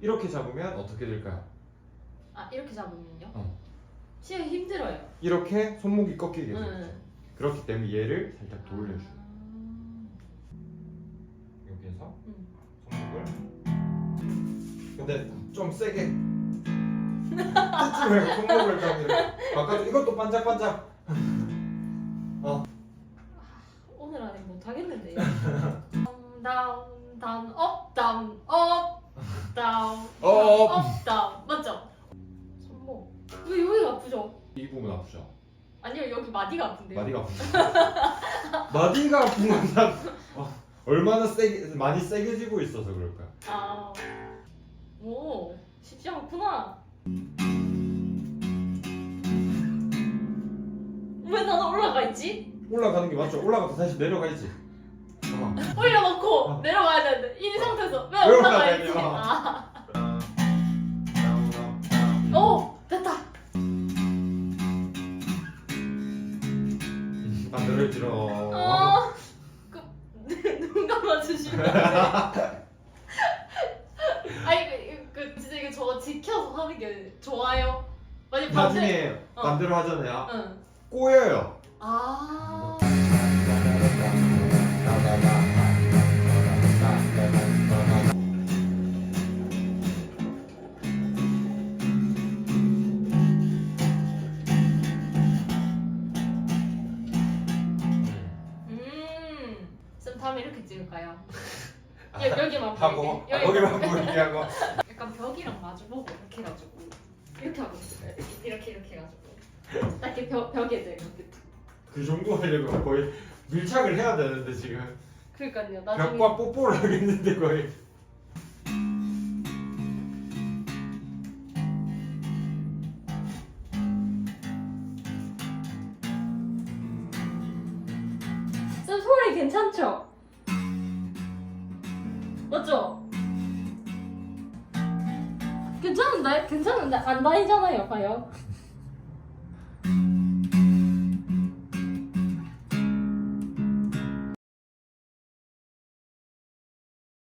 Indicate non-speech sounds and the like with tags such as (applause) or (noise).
이렇게 잡으면 어떻게 될까요? 아 이렇게 잡으면요? 어. 진짜 힘들어요. 이렇게 손목이 꺾이게 되죠. 응. 그렇기 때문에 얘를 살짝 돌려줘. 아, 여기에서 음. 손목을. 근데 좀 세게. 뜯지 말고 (laughs) 손목을 좀 이렇게 바꿔줘. 이것도 반짝반짝. 오늘 안에 못 하겠는데. 다운 다운 업 다운 업 다운 업. 업 다운 맞죠? 손목 왜 여기가 아프죠? 이 부분 아프죠? 아니요 여기 마디가 아픈데요. 마디가 아프죠? (laughs) 마디가 아픈 건 난, 어, 얼마나 세게 많이 세게 쥐고 있어서 그럴까요? 아, 오 쉽지 않구나. 왜 나는 올라가 있지? 올라가는 게 맞죠? 올라가서 다시 내려가야지. 어. 올려놓고 어. 내려가야 되는데 이 상태에서 왜왜 올라가 있지? 아, 반대로 해주러. 어, 그, (laughs) 눈 감아주시면 (laughs) 아니 그, 그 진짜 이거 저거 지켜서 하는 게 좋아요. 만약 반대. 나중에 어. 반대로 하잖아요. 응. 꼬여요. 아. 다음에 이렇게 찍을까요? 여, 여기만 보이게. 하고 아, 여기- 거기만 보이게 하고. 약간 벽이랑 마주보고 이렇게 해가지고 이렇게 하고 있어요. 이렇게 이렇게, 이렇게 해가지고 딱 이렇게 벽, 벽에 대 이렇게. 그 정도 하려면 거의 밀착을 해야 되는데 지금 그러니까요. 나중에 벽과 뽀뽀를 하겠는데 거의. 쌤 소리 괜찮죠? 맞죠? 괜찮은데? 괜찮은데? 안 다니잖아요, 봐요.